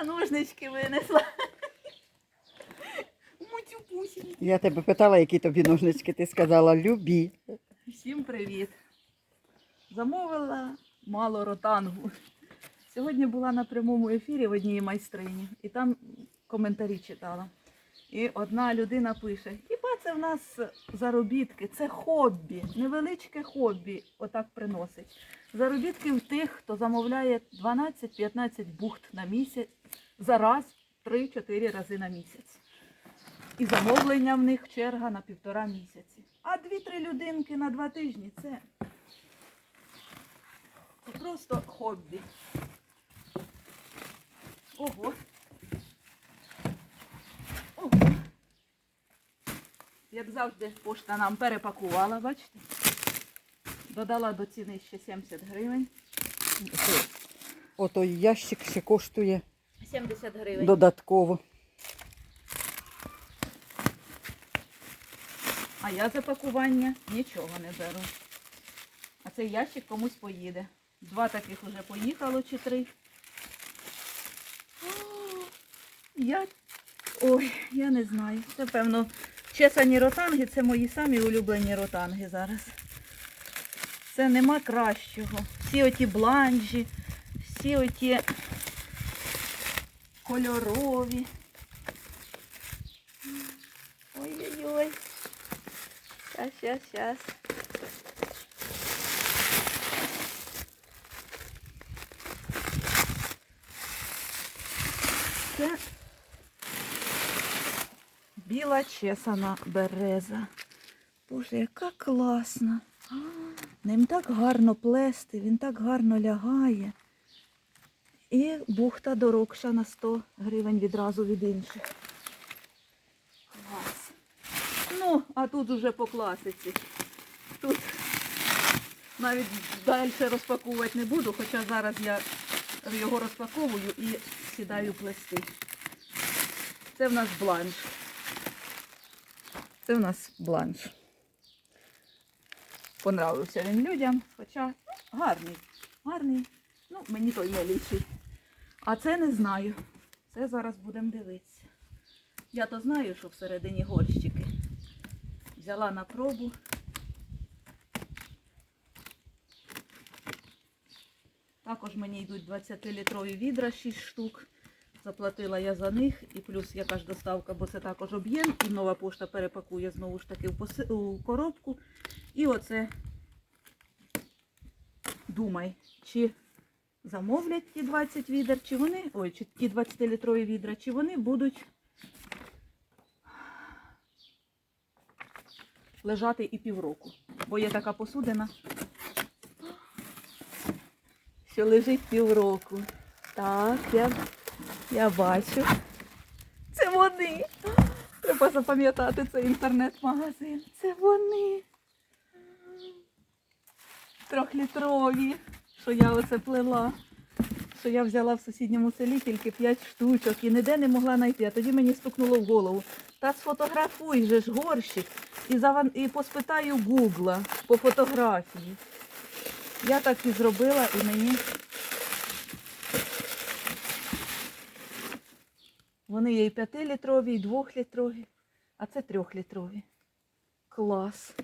А ножнички винесла. Мутюпусінь. Я тебе питала, які тобі ножнички, ти сказала любі. Всім привіт. Замовила мало ротангу. Сьогодні була на прямому ефірі в одній майстрині і там коментарі читала. І одна людина пише: хіба це в нас заробітки, це хобі, невеличке хобі, отак приносить. Заробітки в тих, хто замовляє 12-15 бухт на місяць за раз 3-4 рази на місяць. І замовлення в них черга на півтора місяці. А дві-три людинки на два тижні це, це просто хобі. Ого. Ого. Як завжди, пошта нам перепакувала, бачите? Додала до ціни ще 70 гривень. Ото ящик ще коштує 70 гривень. додатково. А я за пакування нічого не беру. А цей ящик комусь поїде. Два таких вже поїхало чи три. О, Я... Ой, я не знаю. Це певно чесані ротанги, це мої самі улюблені ротанги зараз. Це нема кращого. Всі оті бланжі, всі оті кольорові. Ой-ой-ой. Сейчас, сейчас, сейчас. Це біла чесана береза. Боже, яка класна. Ним так гарно плести, він так гарно лягає. І бухта дорогша на 100 гривень відразу від інших. Клас. Ну, а тут уже по класиці. Тут навіть далі розпаковувати не буду, хоча зараз я його розпаковую і сідаю плести. Це в нас бланш. Це в нас бланш. Понравився він людям, хоча ну, гарний. Гарний. Ну, мені той не лічить. А це не знаю. Це зараз будемо дивитися. Я то знаю, що всередині горщики. Взяла на пробу. Також мені йдуть 20-літрові відра, 6 штук. Заплатила я за них і плюс яка ж доставка, бо це також об'єм. І нова пошта перепакує знову ж таки в, поси... у коробку. І оце думай, чи замовлять ті 20 відер, чи вони, ой, чи ті 20-літрові відра, чи вони будуть лежати і півроку. Бо є така посудина, що лежить півроку. Так, я, я бачу. Це вони. Треба запам'ятати цей інтернет-магазин. Це вони. Трьохлітрові, що я оце плела. Що я взяла в сусідньому селі тільки 5 штучок і ніде не могла знайти. А тоді мені стукнуло в голову. Та сфотографуй же ж горщик і, заван... і поспитаю Гугла по фотографії. Я так і зробила і мені. Вони є і 5-літрові, і 2-літрові, а це 3-літрові. Клас.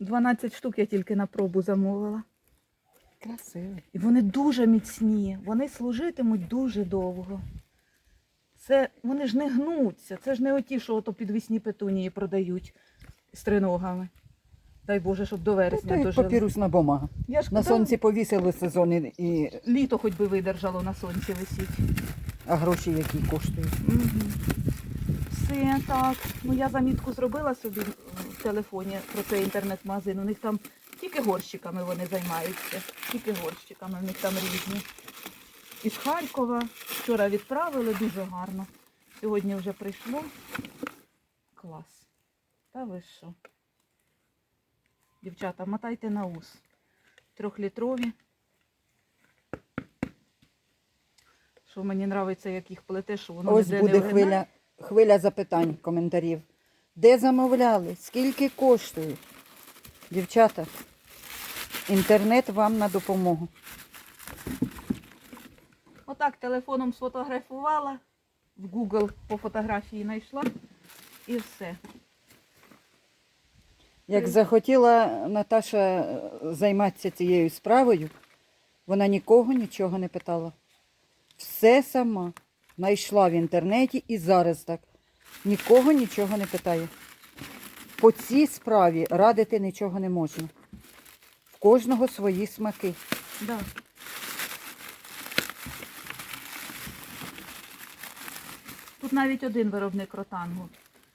12 штук я тільки на пробу замовила. Красивий. І вони дуже міцні, вони служитимуть дуже довго. Це вони ж не гнуться, це ж не оті, що ото підвісні петунії продають з триногами. Дай Боже, щоб до вересня як дожили. папірусна бумага. Я ж На казала, сонці повісили сезон і літо хоч би видержало на сонці висіть. А гроші які коштують. Все так. Ну я замітку зробила собі в телефоні про цей інтернет-магазин. У них там тільки горщиками вони займаються. Тільки горщиками, в них там різні. Із Харкова. Вчора відправили дуже гарно. Сьогодні вже прийшло. Клас. Та ви що? Дівчата, мотайте на ус. Трьохлітрові. Що мені подобається, як їх плете, що воно Ось ніде буде не хвиля, хвиля запитань, коментарів. Де замовляли? Скільки коштує? Дівчата, інтернет вам на допомогу. Отак телефоном сфотографувала, в Google по фотографії знайшла і все. Як захотіла Наташа е, займатися цією справою, вона нікого нічого не питала. Все сама знайшла в інтернеті і зараз так. Нікого нічого не питає. По цій справі радити нічого не можна. В кожного свої смаки. Да. Тут навіть один виробник ротангу.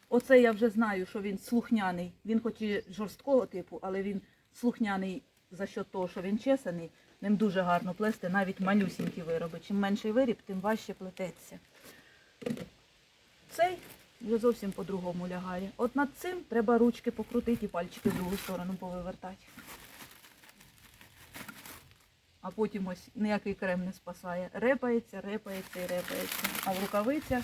Оце я вже знаю, що він слухняний. Він хоч і жорсткого типу, але він слухняний за що того, що він чесаний. Ним дуже гарно плести, навіть малюсінькі вироби. Чим менший виріб, тим важче плететься. Цей вже зовсім по-другому лягає. От над цим треба ручки покрутити і пальчики в другу сторону повивертати. А потім ось ніякий крем не спасає. Репається, репається і репається. А в рукавицях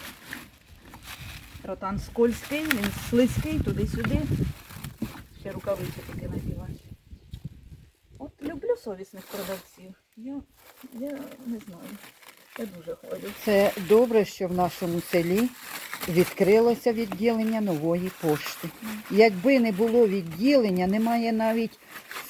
ротан скользький, він слизький туди-сюди. Ще рукавиці таки надівати. От люблю совісних продавців. Я, я не знаю. Я дуже хвалю. Це добре, що в нашому селі відкрилося відділення нової пошти. Якби не було відділення, немає навіть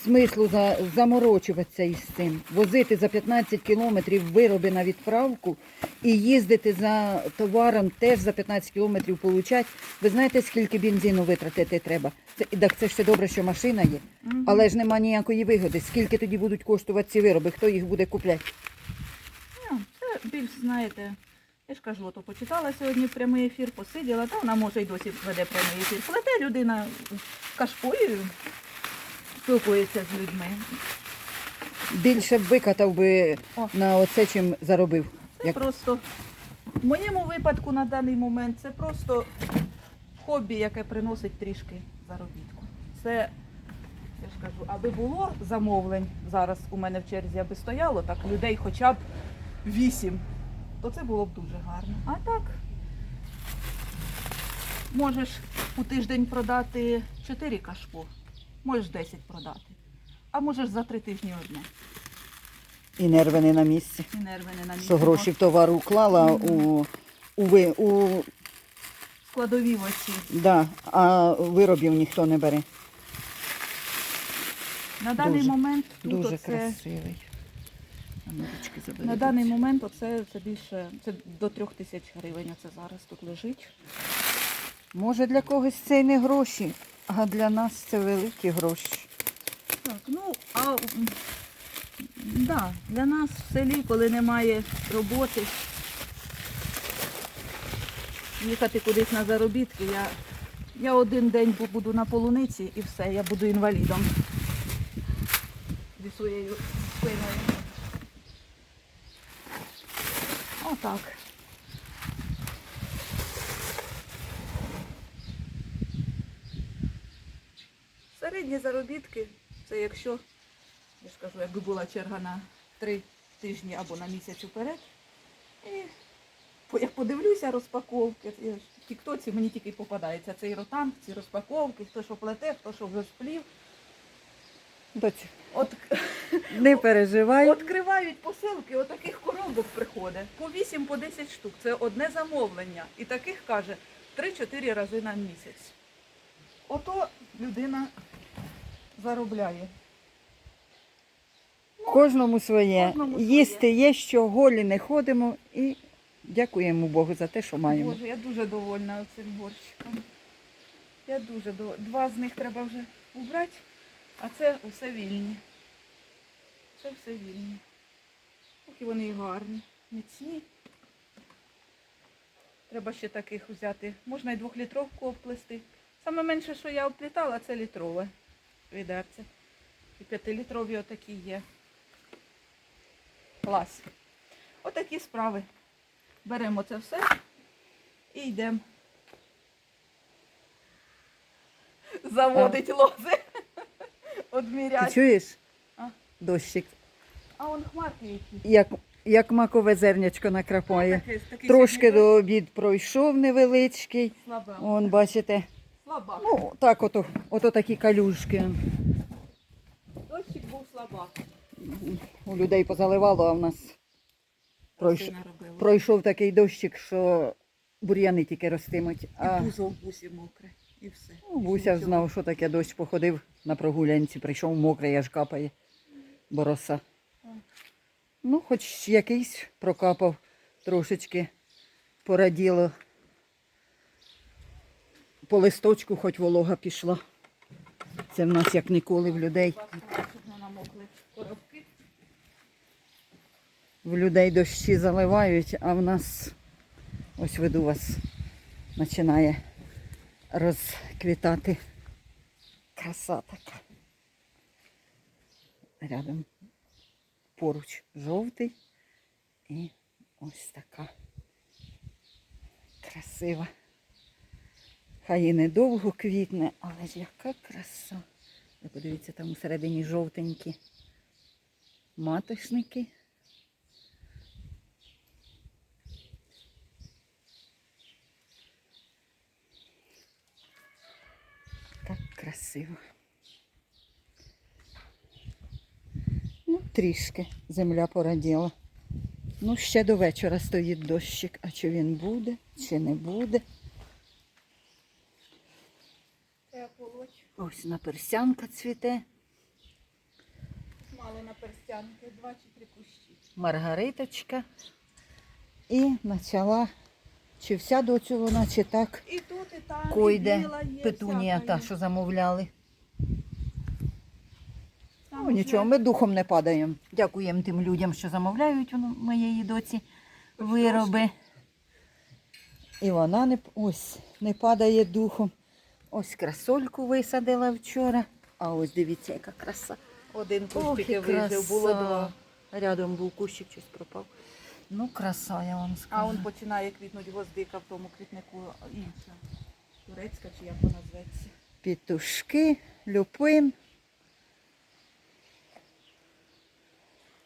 смислу за, заморочуватися із цим. Возити за 15 кілометрів вироби на відправку і їздити за товаром теж за 15 кілометрів получать. Ви знаєте, скільки бензину витратити треба? Це, так це ж добре, що машина є, але ж нема ніякої вигоди. Скільки тоді будуть коштувати ці вироби? Хто їх буде купляти? Ну, це більш, знаєте, я ж кажу, то почитала сьогодні прямий ефір, посиділа, та вона може й досі веде прямий ефір. Плете людина кашкою, спілкується з людьми. Більше б викатав би О. на оце, чим заробив. Це Як- просто в моєму випадку на даний момент це просто хобі, яке приносить трішки заробітку. Це, я ж кажу, аби було замовлень зараз у мене в черзі, аби стояло так людей хоча б вісім, то це було б дуже гарно. А так можеш у тиждень продати 4 кашпо, можеш 10 продати, а можеш за три тижні одне. І нерви не на місці. І нерви не на місці. Що гроші в товар уклала у, у, ви- у складові в оці. да, а виробів ніхто не бере. На даний Дуже, момент тут Дуже оце, красивий. А ну, ручки забери. На даний момент оце це більше це до трьох тисяч гривень. Це зараз тут лежить. Може для когось це й не гроші, а для нас це великі гроші. Так, ну а да, для нас в селі, коли немає роботи, їхати кудись на заробітки, я, я один день буду на полуниці і все, я буду інвалідом зі своєю спиною. Отак. Середні заробітки це якщо, я ж кажу, якби була черга на три тижні або на місяць уперед. І як подивлюся розпаковки, в тіктоці мені тільки попадається цей ротан, ці розпаковки, хто що плете, хто що вже сплів. Доцю, От не переживай. Відкривають посилки, отаких коробок приходить. По 8 по 10 штук. Це одне замовлення. І таких каже 3-4 рази на місяць. Ото людина заробляє. Кожному своє. Кожному своє. Їсти є, що голі не ходимо і дякуємо Богу за те, що маємо. Боже, я дуже довольна цим горщиком. Я дуже довольна. Два з них треба вже убрати, а це усе вільні. Це все вільні. Такі вони і гарні, міцні. Треба ще таких взяти. Можна і двохлітровку обплести. Саме менше, що я обплітала, це літрове відерце. І п'ятилітрові отакі є. Клас. Отакі справи. Беремо це все і йдемо. Заводить лози. Ти Одміряти. чуєш? А? Дощик. А он хмарки які. Як, як макове зернячко накрапає. Такий- такий Трошки сьогодні до обід пройшов невеличкий. Слаба. Вон, бачите. Слабак. Ну, так ото, ото такі калюшки. Дощик був слабак. У людей позаливало, а в нас Пройш-. Пройшов такий дощик, що бур'яни тільки ростимуть. І пузо в бусі мокре. І все. ну, Буся Нічого. знав, що таке дощ походив на прогулянці, прийшов мокрий, аж капає, бо роса. Так. Ну, хоч якийсь прокапав трошечки, пораділо. По листочку хоч волога пішла. Це в нас як ніколи в людей. В людей дощі заливають, а в нас, ось веду вас, починає розквітати. Краса така. Рядом поруч жовтий і ось така красива. Хай і недовго квітне, але ж яка краса. Ви подивіться, там усередині жовтенькі маточники. Так красиво. Ну, трішки земля пораділа. Ну, ще до вечора стоїть дощик. А чи він буде, чи не буде. Ось наперсянка цвіте, Мало на перстянки, два чи три кущі. маргариточка. І почала, чи вся до цього вона, чи так І тут, і там, і койде біла є, петунія та, що замовляли. Там Ну, нічого, ми духом не падаємо. Дякуємо тим людям, що замовляють у моєї доці вироби. І вона не, ось, не падає духом. Ось красольку висадила вчора. А ось дивіться, яка краса. Один кущик і і вижив, було два. Рядом був кущик, щось пропав. Ну, краса, я вам скажу. А он починає квітнути гвоздика в тому квітнику інша. Турецька чи як вона зветься. Пітушки, люпин.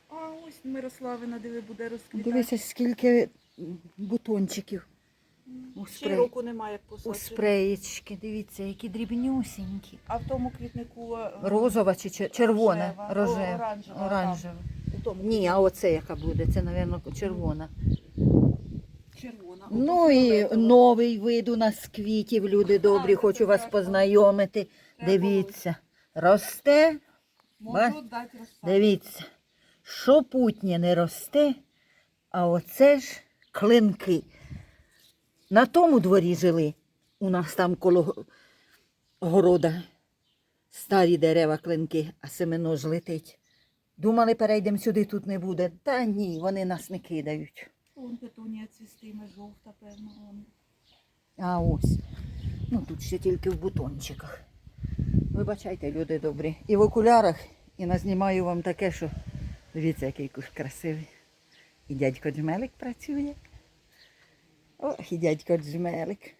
А ось Мирославина, диви, буде розквітати. Дивися, скільки бутончиків. у Ще спрей. року немає як У посаджено. спреєчки, дивіться, які дрібнюсінькі. А в тому квітнику е, Розова чи чер- червона? Рожева. О, оранжева, Оранжева. Тому Ні, а оце яка буде? Це, мабуть, червона. червона. Ну і новий вид у нас квітів, люди добрі, хочу вас познайомити. Дивіться, росте, Можу дати дивіться, що путнє не росте, а оце ж клинки. На тому дворі жили. У нас там коло города старі дерева клинки, а семено ж летить. Думали, перейдемо сюди, тут не буде. Та ні, вони нас не кидають. Вон петунія цвістиме, жовта, певно. Вон. А ось. Ну тут ще тільки в бутончиках. Вибачайте, люди добрі. І в окулярах, і назнімаю вам таке, що дивіться, який куш красивий. І дядько Джмелик працює. Ох, і дядько Джмелик.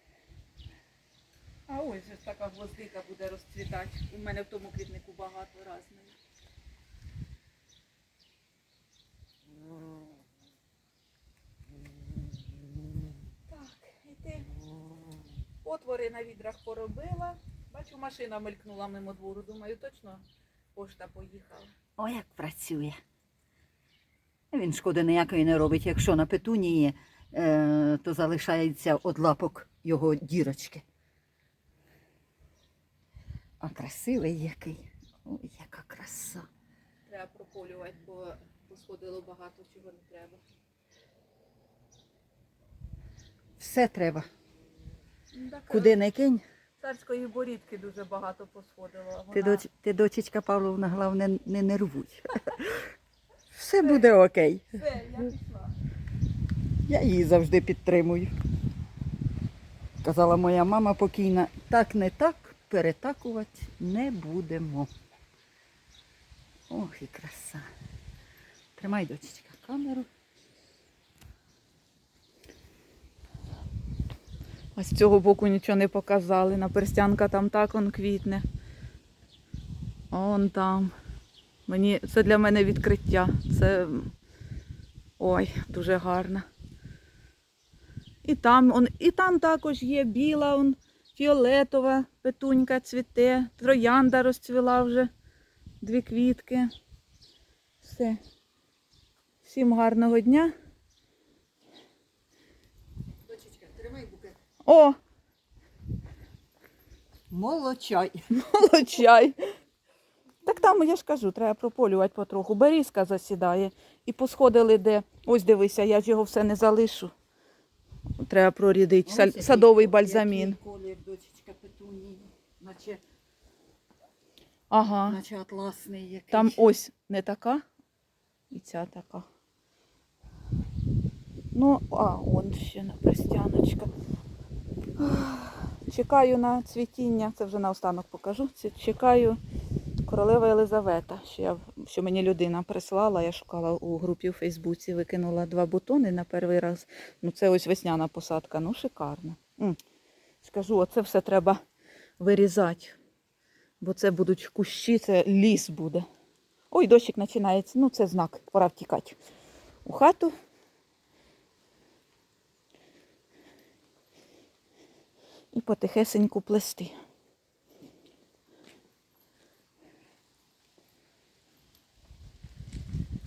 А ось же ж така гвоздика буде розцвітати. У мене в тому квітнику багато різних. Так, і ти отвори на відрах поробила. Бачу, машина мелькнула мимо двору. Думаю, точно пошта поїхала. О, як працює. Він шкоди ніякої не робить. Якщо на петунії, е, то залишається од лапок його дірочки. А красивий який. Ой, яка краса. Треба прополювати, бо посходило багато чого не треба. Все треба. Так, Куди не кинь. Царської борідки дуже багато посходило. Ти, Вона... доч, ти дочечка Павловна, головне, не нервуй. Все буде окей. Все, я пішла. Я її завжди підтримую. Казала моя мама покійна, так не так, перетакувати не будемо. Ох, і краса. Тримай, дочечка, камеру. А з цього боку нічого не показали. Наперстянка там так он квітне. Он там. Мені, це для мене відкриття. Це ой, дуже гарно. І там, он, і там також є біла, он, фіолетова петунька цвіте, троянда розцвіла вже. Дві квітки. Все. Всім гарного дня. Дочечка, тримай букет. О! Молочай. Молочай. Так там, я ж кажу, треба прополювати потроху. Берізка засідає. І посходили де. Ось дивися, я ж його все не залишу. Треба прорідити. Ось Садовий який- бальзамін. який Колір, дочечка, петунії, наче, Ага. наче атласний якийсь. Там ось не така. І ця така. Ну, а, он ще на перстяночка. Чекаю на цвітіння, це вже наостанок покажу. Чекаю королева Єлизавета, що, я, що мені людина прислала. Я шукала у групі у Фейсбуці, викинула два бутони на перший раз. Ну, це ось весняна посадка, ну шикарно. Скажу, оце все треба вирізати. Бо це будуть кущі, це ліс буде. Ой, дощик починається. Ну, це знак, пора втікати у хату. І потихесеньку плести.